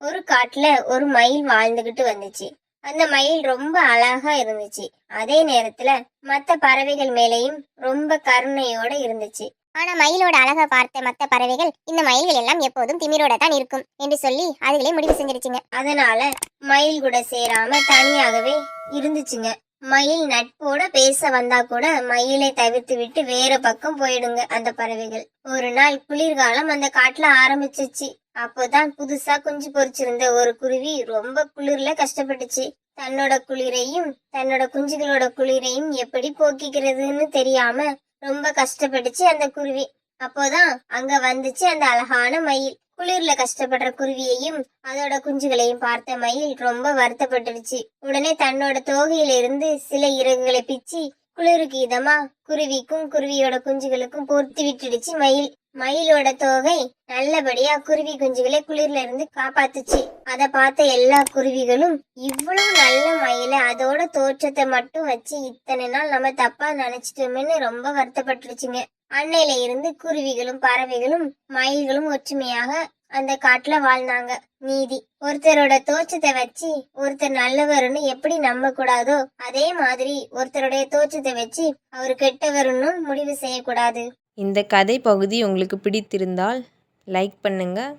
ஒரு காட்டுல ஒரு மயில் வாழ்ந்துகிட்டு வந்துச்சு. அந்த மயில் ரொம்ப அழகா இருந்துச்சு. அதே நேரத்துல மத்த பறவைகள் மேலேயும் ரொம்ப கருணையோட இருந்துச்சு. ஆனா மயிலோட அழகை பார்த்த மத்த பறவைகள் இந்த மயில்கள் எல்லாம் எப்போதும் திமிரோட தான் இருக்கும் என்று சொல்லி அதுகளே முடிவு செஞ்சிருச்சுங்க. அதனால மயில் கூட சேராம தனியாகவே இருந்துச்சுங்க. மயில் நட்போட பேச வந்தா கூட மயிலை தவிர்த்து விட்டு வேற பக்கம் போயிடுங்க அந்த பறவைகள். ஒரு நாள் குளிர்காலம் அந்த காட்டுல ஆரம்பிச்சிச்சு. அப்போதான் புதுசா குஞ்சு பொரிச்சிருந்த ஒரு குருவி ரொம்ப குளிர்ல கஷ்டப்பட்டுச்சு. தன்னோட குளிரையும் தன்னோட குஞ்சுகளோட குளிரையும் எப்படி போக்கிக்கிறதுன்னு தெரியாம ரொம்ப கஷ்டப்பட்டுச்சு அந்த குருவி. அப்போதான் அங்க வந்துச்சு அந்த அழகான மயில். குளிர்ல கஷ்டப்படுற குருவியையும் அதோட குஞ்சுகளையும் பார்த்த மயில் ரொம்ப வருத்தப்பட்டுடுச்சு. உடனே தன்னோட தோகையில இருந்து சில இறகுகளை பிச்சு குளிருக்கு இதமா குருவிக்கும் குருவியோட குஞ்சுகளுக்கும் பொருத்தி விட்டுடுச்சு மயில். மயிலோட தோகை நல்லபடியா குருவி குஞ்சுகளை குளிர்ல இருந்து காப்பாத்துச்சு. அத பார்த்த எல்லா குருவிகளும் இவ்வளவு நல்ல மயில அதோட தோற்றத்தை மட்டும் வச்சு இத்தனை நாள் நம்ம தப்பா நினைச்சிட்டோம்னு ரொம்ப வருத்தப்பட்டுருச்சுங்க அன்னையில இருந்து குருவிகளும் பறவைகளும் மயில்களும் ஒற்றுமையாக அந்த காட்டுல வாழ்ந்தாங்க. நீதி. ஒருத்தரோட தோற்றத்தை வச்சு ஒருத்தர் நல்லவருன்னு எப்படி நம்ப கூடாதோ அதே மாதிரி ஒருத்தருடைய தோற்றத்தை வச்சு அவர் கெட்டவருன்னு முடிவு செய்யக்கூடாது. இந்த கதை பகுதி உங்களுக்கு பிடித்திருந்தால் லைக் பண்ணுங்கள்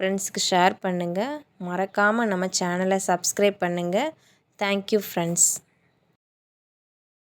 ஃப்ரெண்ட்ஸுக்கு ஷேர் பண்ணுங்கள் மறக்காமல் நம்ம சேனலை சப்ஸ்கிரைப் பண்ணுங்கள் தேங்க்யூ ஃப்ரெண்ட்ஸ்